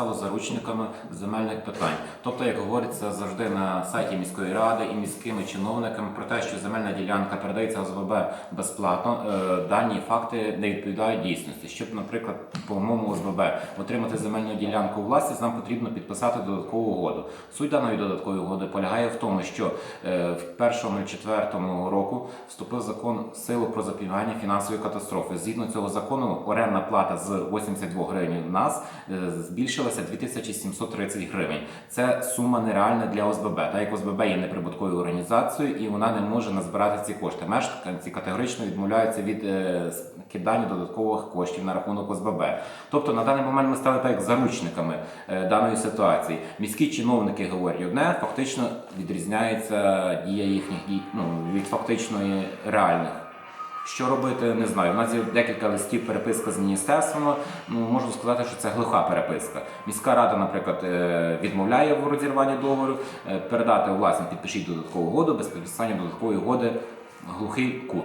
стало заручниками земельних питань. Тобто, як говориться завжди на сайті міської ради і міськими чиновниками про те, що земельна ділянка передається ОСББ безплатно, е, дані факти не відповідають дійсності. Щоб, наприклад, по моєму ОСББ отримати земельну ділянку у власність, нам потрібно підписати додаткову угоду. Суть даної додаткової угоди полягає в тому, що е, в 1.04 року вступив закон силу про запобігання фінансової катастрофи. Згідно цього закону, орендна плата з 82 гривень в нас е, збільшилася 2730 гривень. Це сума нереальна для ОСББ. Так як ОСББ є неприбутковою організацією і вона не може назбирати ці кошти. Мешканці категорично відмовляються від е, кидання додаткових коштів на рахунок ОСББ. Тобто на даний момент ми стали так як заручниками е, даної ситуації. Міські чиновники говорять одне, фактично відрізняється дія їхніх дій ну, від фактичної реальних. Що робити, не знаю. У нас є декілька листів переписка з міністерством. Ну можу сказати, що це глуха переписка. Міська рада, наприклад, е, відмовляє в розірванні договору, е, передати власне підпишіть додаткову угоду, без підписання додаткової угоди глухий кут.